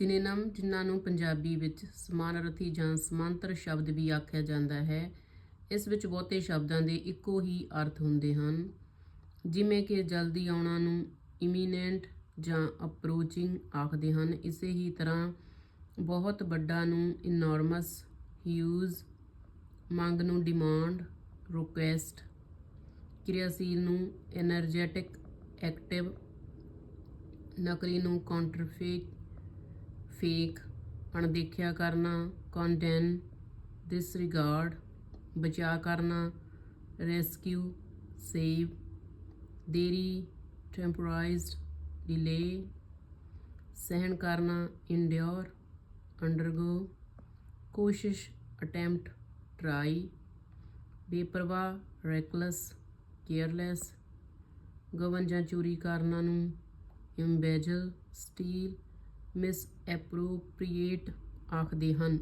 ਸਿਨੇਨਮ, ਜਿਨ੍ਹਾਂ ਨੂੰ ਪੰਜਾਬੀ ਵਿੱਚ ਸਮਾਨਾਰਥੀ ਜਾਂ ਸਮਾਂਤਰ ਸ਼ਬਦ ਵੀ ਆਖਿਆ ਜਾਂਦਾ ਹੈ, ਇਸ ਵਿੱਚ ਬਹੁਤੇ ਸ਼ਬਦਾਂ ਦੇ ਇੱਕੋ ਹੀ ਅਰਥ ਹੁੰਦੇ ਹਨ। ਜਿਵੇਂ ਕਿ ਜਲਦੀ ਆਉਣਾ ਨੂੰ ਇਮੀਨੈਂਟ ਜਾਂ ਅਪਰੋਚਿੰਗ ਆਖਦੇ ਹਨ। ਇਸੇ ਹੀ ਤਰ੍ਹਾਂ ਬਹੁਤ ਵੱਡਾ ਨੂੰ ਇਨੋਰਮਸ ਹਿਊਜ ਮੰਗ ਨੂੰ ਡਿਮਾਂਡ ਰਿਕੁਐਸਟ ਕਿਰਿਆਸ਼ੀਲ ਨੂੰ એનર્ਜੈਟਿਕ ਐਕਟਿਵ ਨਕਲੀ ਨੂੰ ਕੌਂਟਰਫੇਟ ਫੇਕ ਅਣਦੇਖਿਆ ਕਰਨਾ ਕੰਡੈਨ ਡਿਸਰਿਗਾਰਡ ਬਚਾ ਕਰਨਾ ਰੈਸਕਿਊ ਸੇਵ ਦੇਰੀ ਟੈਂਪੋਰਾਈਜ਼ਡ ਡਿਲੇ ਸਹਿਣ ਕਰਨਾ ਇੰਡਿਓਰ ਅੰਡਰਗੋ ਕੋਸ਼ਿਸ਼ ਅਟੈਂਪਟ ਟਰਾਈ ਬੇਪਰਵਾਹ ਰੈਕਲੈਸ ਕੇਅਰਲੈਸ ਗਵਨ ਜਾਂ ਚੋਰੀ ਕਰਨਾ ਨੂੰ ਇੰਬੈਜਲ ਸਟੀਲ ਮਿਸਐਪਰੋਪ੍ਰੀਏਟ ਆਖਦੇ ਹਨ।